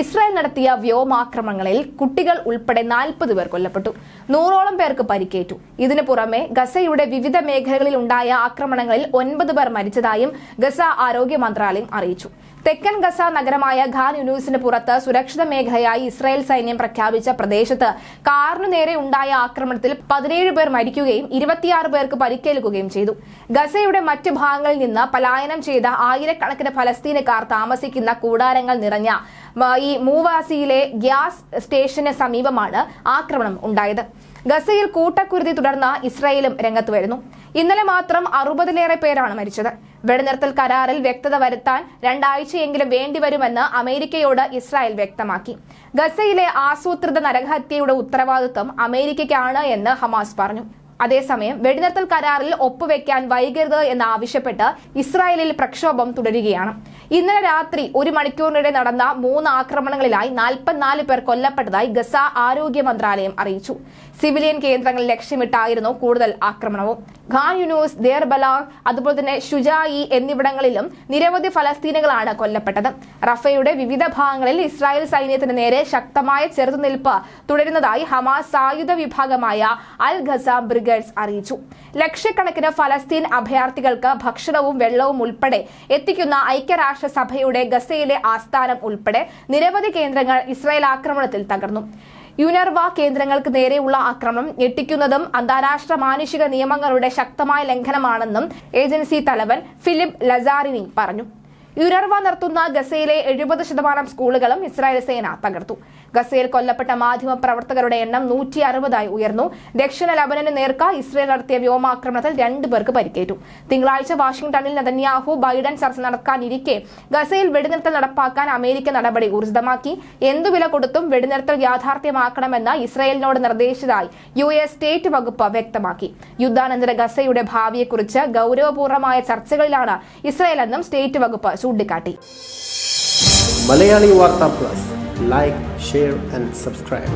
Israel നടത്തിയ വ്യോമാക്രമണങ്ങളിൽ കുട്ടികൾ ഉൾപ്പെടെ നാൽപ്പത് പേർ കൊല്ലപ്പെട്ടു. നൂറോളം പേർക്ക് പരിക്കേറ്റു. ഇതിനു പുറമെ ഗസയുടെ വിവിധ മേഖലകളിൽ ഉണ്ടായ ആക്രമണങ്ങളിൽ ഒൻപത് പേർ മരിച്ചതായും ഗസ ആരോഗ്യ മന്ത്രാലയം അറിയിച്ചു. തെക്കൻ ഗസ നഗരമായ ഖാൻ യുനൂസിന് പുറത്ത് സുരക്ഷിത മേഖലയായി ഇസ്രായേൽ സൈന്യം പ്രഖ്യാപിച്ച പ്രദേശത്ത് കാറിനു നേരെ ഉണ്ടായ ആക്രമണത്തിൽ പതിനേഴ് പേർ മരിക്കുകയും ഇരുപത്തിയാറ് പേർക്ക് പരിക്കേൽക്കുകയും ചെയ്തു. ഗസയുടെ മറ്റ് ഭാഗങ്ങളിൽ നിന്ന് പലായനം ചെയ്ത ആയിരക്കണക്കിന് ഫലസ്തീനക്കാർ താമസിക്കുന്ന കൂടാരങ്ങൾ നിറഞ്ഞ ഈ മൂവാസിയിലെ ഗ്യാസ് സ്റ്റേഷന് സമീപമാണ് ആക്രമണം ഉണ്ടായത്. ഗസയിൽ കൂട്ടക്കുരുതി തുടർന്ന് ഇസ്രായേലും രംഗത്ത് വരുന്നു. ഇന്നലെ മാത്രം അറുപതിലേറെ പേരാണ് മരിച്ചത്. വെടിനിർത്തൽ കരാറിൽ വ്യക്തത വരുത്താൻ രണ്ടാഴ്ചയെങ്കിലും വേണ്ടിവരുമെന്ന് അമേരിക്കയോട് ഇസ്രായേൽ വ്യക്തമാക്കി. ഗസയിലെ ആസൂത്രിത നരഹത്യയുടെ ഉത്തരവാദിത്വം അമേരിക്കയ്ക്കാണ് എന്ന് ഹമാസ് പറഞ്ഞു. അതേസമയം വെടിനിർത്തൽ കരാറിൽ ഒപ്പുവെക്കാൻ വൈകരുത് എന്നാവശ്യപ്പെട്ട് ഇസ്രായേലിൽ പ്രക്ഷോഭം തുടരുകയാണ്. ഇന്നലെ രാത്രി ഒരു മണിക്കൂറിനിടെ നടന്ന മൂന്ന് ആക്രമണങ്ങളിലായി നാൽപ്പത്തിനാല് പേർ കൊല്ലപ്പെട്ടതായി ഗസ ആരോഗ്യ മന്ത്രാലയം അറിയിച്ചു. സിവിലിയൻ കേന്ദ്രങ്ങൾ ലക്ഷ്യമിട്ടായിരുന്നു കൂടുതൽ ആക്രമണവും. ഖാൻ യുനൂസ് ദേർ അതുപോലെ തന്നെ ഷുജായി എന്നിവിടങ്ങളിലും നിരവധി ഫലസ്തീനുകളാണ് കൊല്ലപ്പെട്ടത്. റഫയുടെ വിവിധ ഭാഗങ്ങളിൽ ഇസ്രായേൽ സൈന്യത്തിന് നേരെ ശക്തമായ ചെറുത്തുനിൽപ്പ് തുടരുന്നതായി ഹമാസ് സായുധ വിഭാഗമായ അൽ ഖസ ബ്രിഗേഡ്സ് അറിയിച്ചു. ലക്ഷക്കണക്കിന് ഫലസ്തീൻ അഭയാർത്ഥികൾക്ക് ഭക്ഷണവും വെള്ളവും ഉൾപ്പെടെ എത്തിക്കുന്ന ഐക്യരാഷ്ട്രസഭയുടെ ഗസയിലെ ആസ്ഥാനം ഉൾപ്പെടെ നിരവധി കേന്ദ്രങ്ങൾ ഇസ്രായേൽ ആക്രമണത്തിൽ തകർന്നു. യുനർവ കേന്ദ്രങ്ങൾക്ക് നേരെയുള്ള ആക്രമണം ഞെട്ടിക്കുന്നതും അന്താരാഷ്ട്ര മാനുഷിക നിയമങ്ങളുടെ ശക്തമായ ലംഘനമാണെന്നും ഏജൻസി തലവൻ ഫിലിപ്പ് ലസാറിനി പറഞ്ഞു. യുനർവ നടത്തുന്ന ഗസയിലെ എഴുപത് ശതമാനം സ്കൂളുകളും ഇസ്രായേൽ സേന തകർത്തു. ഗസയിൽ കൊല്ലപ്പെട്ട മാധ്യമ പ്രവർത്തകരുടെ എണ്ണം നൂറ്റി അറുപതായി ഉയർന്നു. ദക്ഷിണ ലബനന് നേർക്ക ഇസ്രായേൽ നടത്തിയ വ്യോമാക്രമണത്തിൽ രണ്ടു പേർക്ക് പരിക്കേറ്റു. തിങ്കളാഴ്ച വാഷിംഗ്ടണിൽ നെതന്യാഹു ബൈഡൻ ചർച്ച നടക്കാനിരിക്കെ ഗസയിൽ വെടിനിർത്തൽ നടപ്പാക്കാൻ അമേരിക്ക നടപടി ഊർജിതമാക്കി. എന്തു വില കൊടുത്തും വെടിനിർത്തൽ യാഥാർത്ഥ്യമാക്കണമെന്ന് ഇസ്രായേലിനോട് നിർദ്ദേശിച്ചതായി യു എസ് സ്റ്റേറ്റ് വകുപ്പ് വ്യക്തമാക്കി. യുദ്ധാനന്തര ഗസയുടെ ഭാവിയെക്കുറിച്ച് ഗൗരവപൂർവമായ ചർച്ചകളിലാണ് ഇസ്രായേൽ എന്നും സ്റ്റേറ്റ് വകുപ്പ് ചൂണ്ടിക്കാട്ടി. Malayali Vartha plus. Like share and subscribe